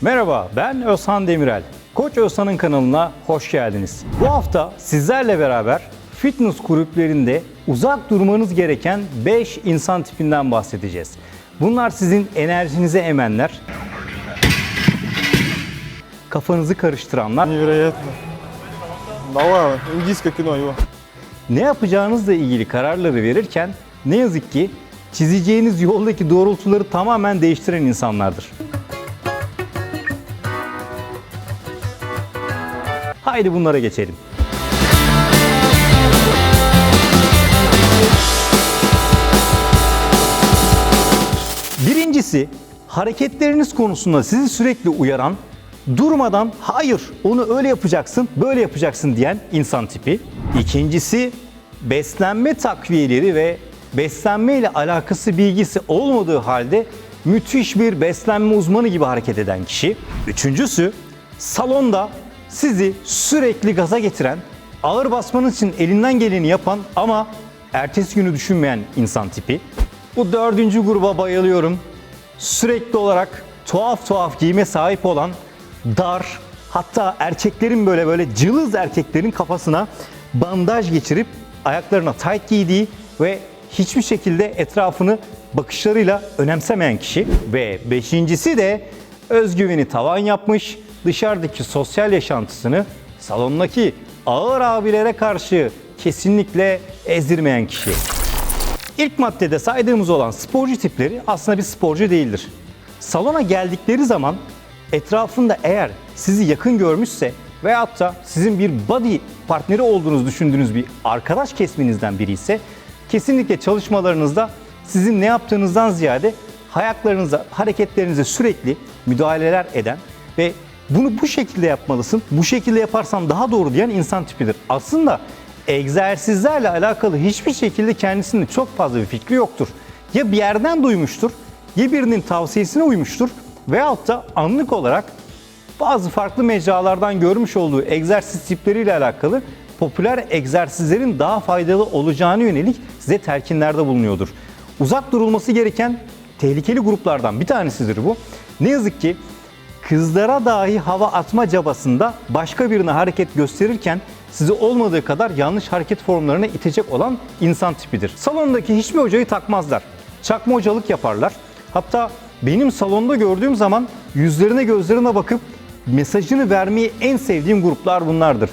Merhaba ben Özhan Demirel. Koç Özhan'ın kanalına hoş geldiniz. Bu hafta sizlerle beraber fitness kulüplerinde uzak durmanız gereken 5 insan tipinden bahsedeceğiz. Bunlar sizin enerjinizi emenler, kafanızı karıştıranlar, ne yapacağınızla ilgili kararları verirken ne yazık ki çizeceğiniz yoldaki doğrultuları tamamen değiştiren insanlardır. Haydi bunlara geçelim. Birincisi hareketleriniz konusunda sizi sürekli uyaran, durmadan hayır onu öyle yapacaksın, böyle yapacaksın diyen insan tipi. İkincisi beslenme takviyeleri ve beslenme ile alakası bilgisi olmadığı halde müthiş bir beslenme uzmanı gibi hareket eden kişi. Üçüncüsü salonda sizi sürekli gaza getiren, ağır basmanız için elinden geleni yapan ama ertesi günü düşünmeyen insan tipi. Bu dördüncü gruba bayılıyorum. Sürekli olarak tuhaf tuhaf giyime sahip olan dar, hatta erkeklerin böyle böyle cılız erkeklerin kafasına bandaj geçirip ayaklarına tight giydiği ve hiçbir şekilde etrafını bakışlarıyla önemsemeyen kişi. Ve beşincisi de özgüveni tavan yapmış, dışarıdaki sosyal yaşantısını salondaki ağır abilere karşı kesinlikle ezdirmeyen kişi. İlk maddede saydığımız olan sporcu tipleri aslında bir sporcu değildir. Salona geldikleri zaman etrafında eğer sizi yakın görmüşse veyahut da sizin bir body partneri olduğunuzu düşündüğünüz bir arkadaş kesminizden biri ise kesinlikle çalışmalarınızda sizin ne yaptığınızdan ziyade hayatlarınıza, hareketlerinize sürekli müdahaleler eden ve bunu bu şekilde yapmalısın, bu şekilde yaparsan daha doğru diyen insan tipidir. Aslında egzersizlerle alakalı hiçbir şekilde kendisinin çok fazla bir fikri yoktur. Ya bir yerden duymuştur, ya birinin tavsiyesine uymuştur veyahut da anlık olarak bazı farklı mecralardan görmüş olduğu egzersiz tipleriyle alakalı popüler egzersizlerin daha faydalı olacağını yönelik size telkinlerde bulunuyordur. Uzak durulması gereken tehlikeli gruplardan bir tanesidir bu. Ne yazık ki kızlara dahi hava atma cabasında başka birine hareket gösterirken sizi olmadığı kadar yanlış hareket formlarına itecek olan insan tipidir. Salondaki hiçbir hocayı takmazlar. Çakma hocalık yaparlar. Hatta benim salonda gördüğüm zaman yüzlerine gözlerine bakıp mesajını vermeyi en sevdiğim gruplar bunlardır.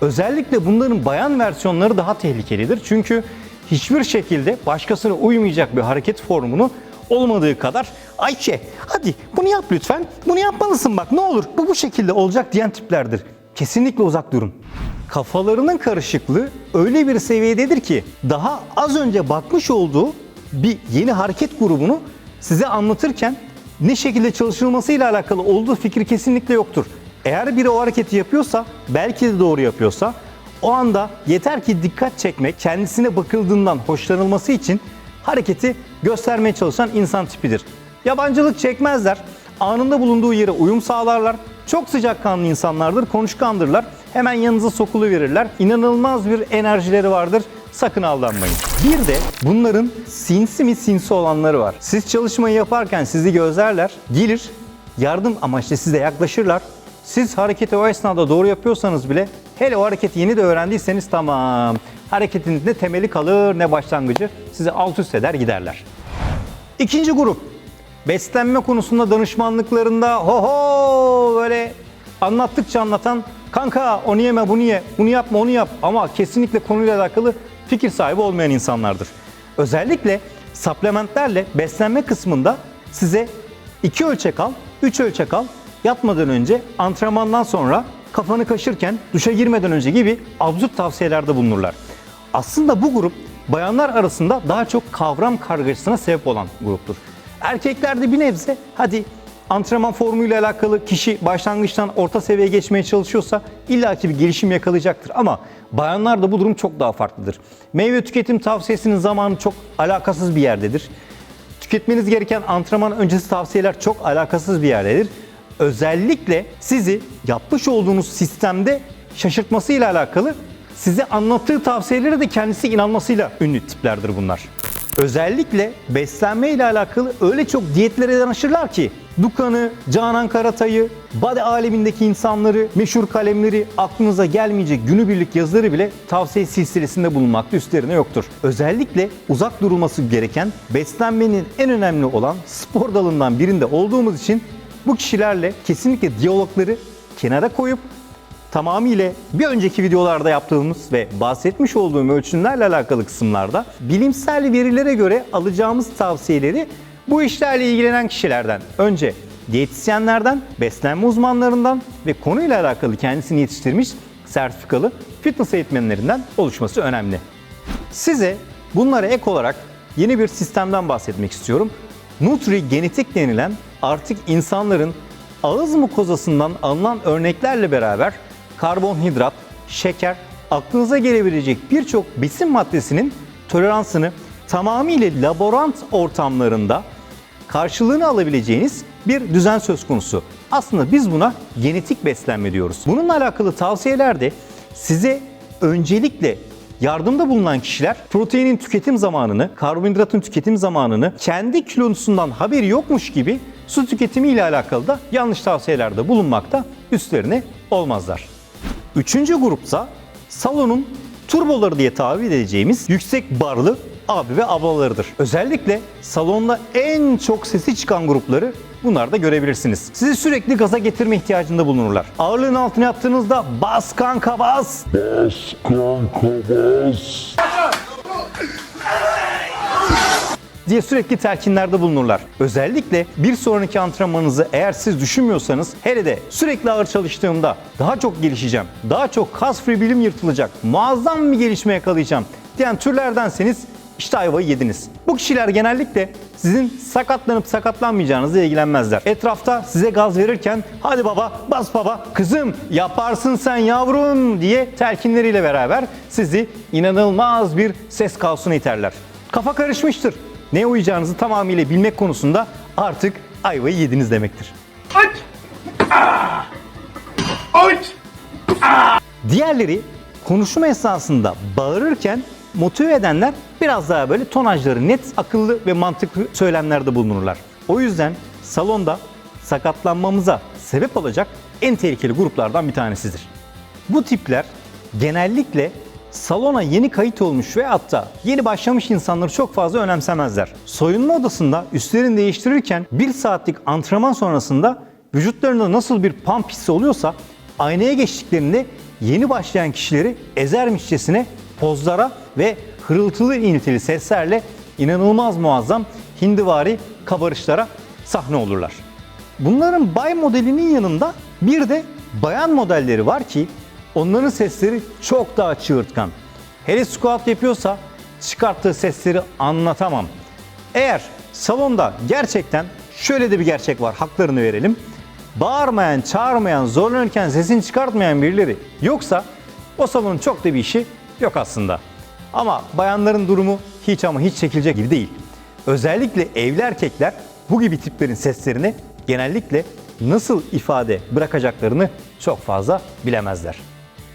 Özellikle bunların bayan versiyonları daha tehlikelidir. Çünkü hiçbir şekilde başkasına uymayacak bir hareket formunu olmadığı kadar Ayşe hadi bunu yap lütfen. Bunu yapmalısın bak ne olur bu bu şekilde olacak diyen tiplerdir. Kesinlikle uzak durun. Kafalarının karışıklığı öyle bir seviyededir ki daha az önce bakmış olduğu bir yeni hareket grubunu size anlatırken ne şekilde çalışılmasıyla alakalı olduğu fikri kesinlikle yoktur. Eğer biri o hareketi yapıyorsa, belki de doğru yapıyorsa, o anda yeter ki dikkat çekmek, kendisine bakıldığından hoşlanılması için hareketi göstermeye çalışan insan tipidir. Yabancılık çekmezler, anında bulunduğu yere uyum sağlarlar, çok sıcakkanlı insanlardır, konuşkandırlar, hemen yanınıza sokulu verirler, inanılmaz bir enerjileri vardır, sakın aldanmayın. Bir de bunların sinsi mi sinsi olanları var. Siz çalışmayı yaparken sizi gözlerler, gelir, yardım amaçlı size yaklaşırlar. Siz hareketi o esnada doğru yapıyorsanız bile hele o hareketi yeni de öğrendiyseniz tamam. Hareketin ne temeli kalır ne başlangıcı sizi alt üst eder giderler. İkinci grup beslenme konusunda danışmanlıklarında ho ho böyle anlattıkça anlatan kanka onu yeme bunu ye bunu yapma onu yap ama kesinlikle konuyla alakalı fikir sahibi olmayan insanlardır. Özellikle supplementlerle beslenme kısmında size 2 ölçek al, 3 ölçek al, yatmadan önce antrenmandan sonra kafanı kaşırken duşa girmeden önce gibi absürt tavsiyelerde bulunurlar. Aslında bu grup bayanlar arasında daha çok kavram kargaşasına sebep olan gruptur. Erkeklerde bir nebze hadi antrenman formuyla alakalı kişi başlangıçtan orta seviyeye geçmeye çalışıyorsa illaki bir gelişim yakalayacaktır. Ama bayanlarda bu durum çok daha farklıdır. Meyve tüketim tavsiyesinin zamanı çok alakasız bir yerdedir. Tüketmeniz gereken antrenman öncesi tavsiyeler çok alakasız bir yerdedir. Özellikle sizi yapmış olduğunuz sistemde şaşırtmasıyla alakalı size anlattığı tavsiyelere de kendisi inanmasıyla ünlü tiplerdir bunlar. Özellikle beslenme ile alakalı öyle çok diyetlere danışırlar ki Dukan'ı, Canan Karatay'ı, body alemindeki insanları, meşhur kalemleri, aklınıza gelmeyecek günübirlik yazıları bile tavsiye silsilesinde bulunmakta üstlerine yoktur. Özellikle uzak durulması gereken beslenmenin en önemli olan spor dalından birinde olduğumuz için bu kişilerle kesinlikle diyalogları kenara koyup tamamıyla bir önceki videolarda yaptığımız ve bahsetmiş olduğum ölçümlerle alakalı kısımlarda bilimsel verilere göre alacağımız tavsiyeleri bu işlerle ilgilenen kişilerden önce diyetisyenlerden, beslenme uzmanlarından ve konuyla alakalı kendisini yetiştirmiş sertifikalı fitness eğitmenlerinden oluşması önemli. Size bunlara ek olarak yeni bir sistemden bahsetmek istiyorum. Nutri genetik denilen artık insanların ağız mukozasından alınan örneklerle beraber karbonhidrat, şeker, aklınıza gelebilecek birçok besin maddesinin toleransını tamamıyla laborant ortamlarında karşılığını alabileceğiniz bir düzen söz konusu. Aslında biz buna genetik beslenme diyoruz. Bununla alakalı tavsiyeler de size öncelikle yardımda bulunan kişiler proteinin tüketim zamanını, karbonhidratın tüketim zamanını kendi kilosundan haberi yokmuş gibi su tüketimi ile alakalı da yanlış tavsiyelerde bulunmakta üstlerine olmazlar. Üçüncü grupsa salonun turboları diye tabir edeceğimiz yüksek barlı abi ve ablalarıdır. Özellikle salonda en çok sesi çıkan grupları bunlarda görebilirsiniz. Sizi sürekli gaza getirme ihtiyacında bulunurlar. Ağırlığın altına yaptığınızda bas kanka bas, Bas kanka bas. Diye sürekli telkinlerde bulunurlar. Özellikle bir sonraki antrenmanınızı eğer siz düşünmüyorsanız hele de sürekli ağır çalıştığımda daha çok gelişeceğim, daha çok kas bilim yırtılacak, muazzam bir gelişme yakalayacağım diyen türlerdenseniz işte ayvayı yediniz. Bu kişiler genellikle sizin sakatlanıp sakatlanmayacağınızla ilgilenmezler. Etrafta size gaz verirken hadi baba bas baba kızım yaparsın sen yavrum diye telkinleriyle beraber sizi inanılmaz bir ses kaosuna iterler. Kafa karışmıştır. Neye uyacağınızı tamamıyla bilmek konusunda artık ayvayı yediniz demektir. Diğerleri konuşma esnasında bağırırken motive edenler biraz daha böyle tonajları net, akıllı ve mantıklı söylemlerde bulunurlar. O yüzden salonda sakatlanmamıza sebep olacak en tehlikeli gruplardan bir tanesidir. Bu tipler genellikle salona yeni kayıt olmuş ve hatta yeni başlamış insanları çok fazla önemsemezler. Soyunma odasında üstlerini değiştirirken bir saatlik antrenman sonrasında vücutlarında nasıl bir pump hissi oluyorsa aynaya geçtiklerinde yeni başlayan kişileri ezermişçesine pozlara ve hırıltılı iniltili seslerle inanılmaz muazzam hindivari kabarışlara sahne olurlar. Bunların bay modelinin yanında bir de bayan modelleri var ki onların sesleri çok daha çığırtkan. Hele squat yapıyorsa çıkarttığı sesleri anlatamam. Eğer salonda gerçekten şöyle de bir gerçek var haklarını verelim. Bağırmayan, çağırmayan, zorlanırken sesini çıkartmayan birileri yoksa o salonun çok da bir işi yok aslında. Ama bayanların durumu hiç ama hiç çekilecek gibi değil. Özellikle evli erkekler bu gibi tiplerin seslerini genellikle nasıl ifade bırakacaklarını çok fazla bilemezler.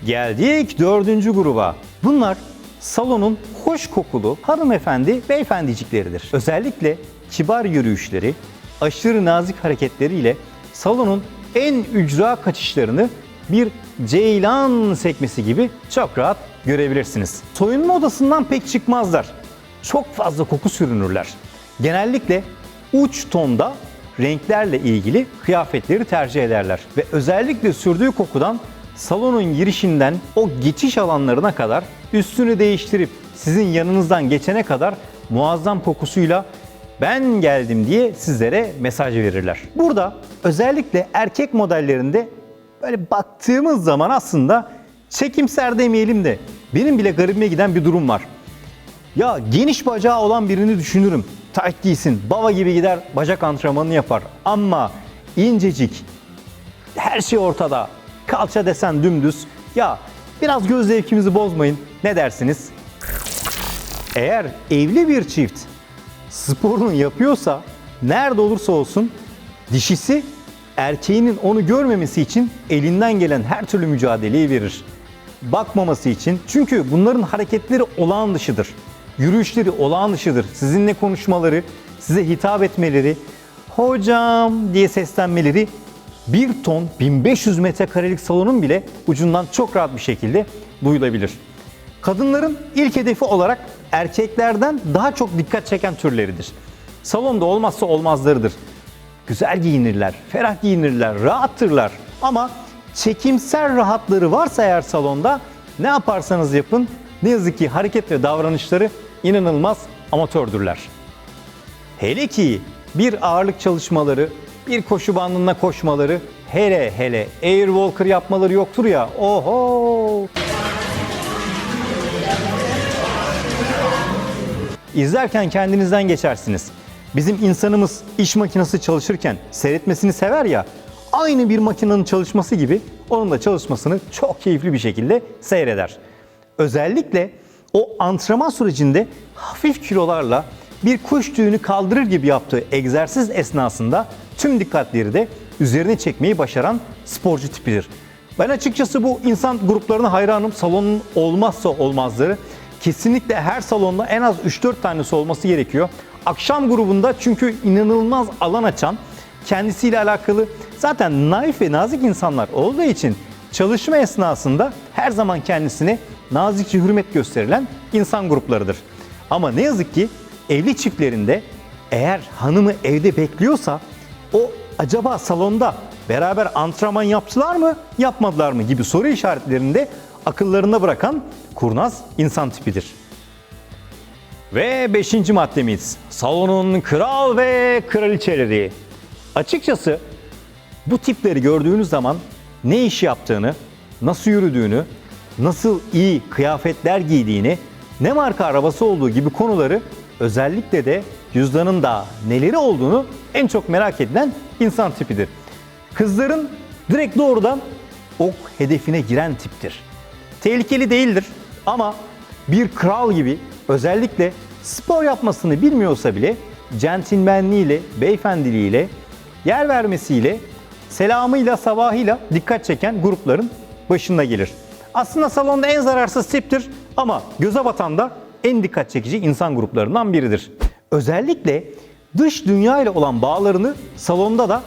Geldik dördüncü gruba. Bunlar salonun hoş kokulu hanımefendi beyefendicikleridir. Özellikle kibar yürüyüşleri, aşırı nazik hareketleriyle salonun en ücra kaçışlarını bir ceylan sekmesi gibi çok rahat görebilirsiniz. Soyunma odasından pek çıkmazlar. Çok fazla koku sürünürler. Genellikle uç tonda renklerle ilgili kıyafetleri tercih ederler. Ve özellikle sürdüğü kokudan salonun girişinden o geçiş alanlarına kadar üstünü değiştirip sizin yanınızdan geçene kadar muazzam kokusuyla ben geldim diye sizlere mesaj verirler. Burada özellikle erkek modellerinde böyle baktığımız zaman aslında çekimser demeyelim de benim bile garibime giden bir durum var. Ya geniş bacağı olan birini düşünürüm. Tight giysin, baba gibi gider bacak antrenmanını yapar. Ama incecik, her şey ortada. Kalça desen dümdüz. Ya biraz göz zevkimizi bozmayın. Ne dersiniz? Eğer evli bir çift sporunu yapıyorsa nerede olursa olsun dişisi erkeğinin onu görmemesi için elinden gelen her türlü mücadeleyi verir. Bakmaması için çünkü bunların hareketleri olağan dışıdır. Yürüyüşleri olağan dışıdır. Sizinle konuşmaları, size hitap etmeleri, hocam diye seslenmeleri 1 ton 1500 metrekarelik salonun bile ucundan çok rahat bir şekilde duyulabilir. Kadınların ilk hedefi olarak erkeklerden daha çok dikkat çeken türleridir. Salonda olmazsa olmazlarıdır. Güzel giyinirler, ferah giyinirler, rahattırlar. Ama çekimsel rahatları varsa eğer salonda ne yaparsanız yapın ne yazık ki hareket ve davranışları inanılmaz amatördürler. Hele ki bir ağırlık çalışmaları, bir koşu bandında koşmaları, hele hele air walker yapmaları yoktur ya. Oho! İzlerken kendinizden geçersiniz. Bizim insanımız iş makinesi çalışırken seyretmesini sever ya, aynı bir makinenin çalışması gibi onun da çalışmasını çok keyifli bir şekilde seyreder. Özellikle o antrenman sürecinde hafif kilolarla bir kuş tüyünü kaldırır gibi yaptığı egzersiz esnasında tüm dikkatleri de üzerine çekmeyi başaran sporcu tipidir. Ben açıkçası bu insan gruplarına hayranım. Salonun olmazsa olmazları. Kesinlikle her salonda en az 3-4 tanesi olması gerekiyor. Akşam grubunda çünkü inanılmaz alan açan, kendisiyle alakalı zaten naif ve nazik insanlar olduğu için çalışma esnasında her zaman kendisine nazikçe hürmet gösterilen insan gruplarıdır. Ama ne yazık ki evli çiftlerinde eğer hanımı evde bekliyorsa o acaba salonda beraber antrenman yaptılar mı, yapmadılar mı gibi soru işaretlerinde akıllarında bırakan kurnaz insan tipidir. Ve beşinci maddemiz salonun kral ve kraliçeleri. Açıkçası bu tipleri gördüğünüz zaman ne iş yaptığını, nasıl yürüdüğünü, nasıl iyi kıyafetler giydiğini, ne marka arabası olduğu gibi konuları özellikle de cüzdanında neleri olduğunu en çok merak edilen insan tipidir. Kızların direkt doğrudan ok hedefine giren tiptir. Tehlikeli değildir ama bir kral gibi özellikle spor yapmasını bilmiyorsa bile centilmenliğiyle, beyefendiliğiyle, yer vermesiyle, selamıyla, sabahıyla dikkat çeken grupların başında gelir. Aslında salonda en zararsız tiptir ama göze batan da en dikkat çekici insan gruplarından biridir. Özellikle dış dünya ile olan bağlarını salonda da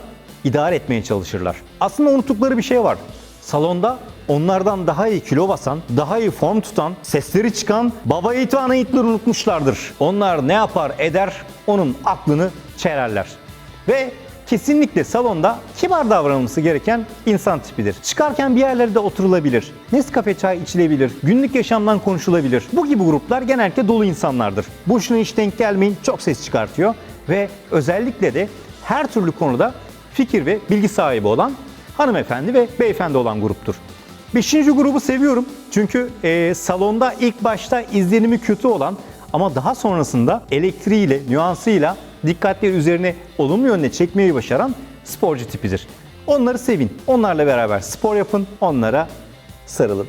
idare etmeye çalışırlar. Aslında unuttukları bir şey var. Salonda onlardan daha iyi kilo basan, daha iyi form tutan, sesleri çıkan baba yiğit ana yiğitleri unutmuşlardır. Onlar ne yapar eder onun aklını çelerler. Ve kesinlikle salonda kibar davranılması gereken insan tipidir. Çıkarken bir yerlerde oturulabilir, Nescafe çay içilebilir, günlük yaşamdan konuşulabilir. Bu gibi gruplar genellikle dolu insanlardır. Boşuna hiç denk gelmeyin, çok ses çıkartıyor ve özellikle de her türlü konuda fikir ve bilgi sahibi olan hanımefendi ve beyefendi olan gruptur. Beşinci grubu seviyorum çünkü e, salonda ilk başta izlenimi kötü olan ama daha sonrasında elektriğiyle, nüansıyla dikkatleri üzerine olumlu yönde çekmeyi başaran sporcu tipidir. Onları sevin, onlarla beraber spor yapın, onlara sarılın.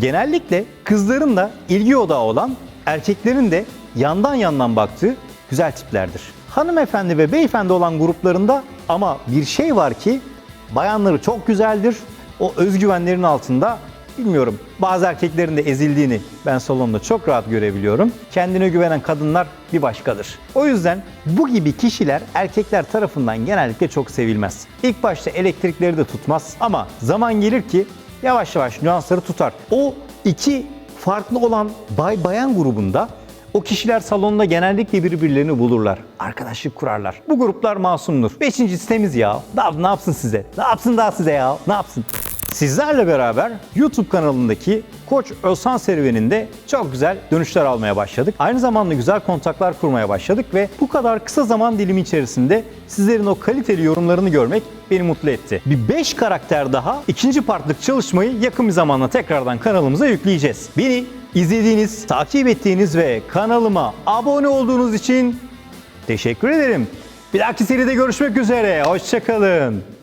Genellikle kızların da ilgi odağı olan, erkeklerin de yandan yandan baktığı güzel tiplerdir. Hanımefendi ve beyefendi olan gruplarında ama bir şey var ki bayanları çok güzeldir. O özgüvenlerin altında bilmiyorum bazı erkeklerin de ezildiğini ben salonda çok rahat görebiliyorum. Kendine güvenen kadınlar bir başkadır. O yüzden bu gibi kişiler erkekler tarafından genellikle çok sevilmez. İlk başta elektrikleri de tutmaz ama zaman gelir ki yavaş yavaş nüansları tutar. O iki farklı olan bay bayan grubunda o kişiler salonda genellikle birbirlerini bulurlar. Arkadaşlık kurarlar. Bu gruplar masumdur. Beşincisi temiz ya. Daha ne yapsın size? Ne yapsın daha size ya? Ne yapsın? Sizlerle beraber YouTube kanalındaki Koç Özhan serüveninde çok güzel dönüşler almaya başladık. Aynı zamanda güzel kontaklar kurmaya başladık ve bu kadar kısa zaman dilimi içerisinde sizlerin o kaliteli yorumlarını görmek beni mutlu etti. Bir 5 karakter daha ikinci partlık çalışmayı yakın bir zamanda tekrardan kanalımıza yükleyeceğiz. Beni izlediğiniz, takip ettiğiniz ve kanalıma abone olduğunuz için teşekkür ederim. Bir dahaki seride görüşmek üzere. Hoşçakalın.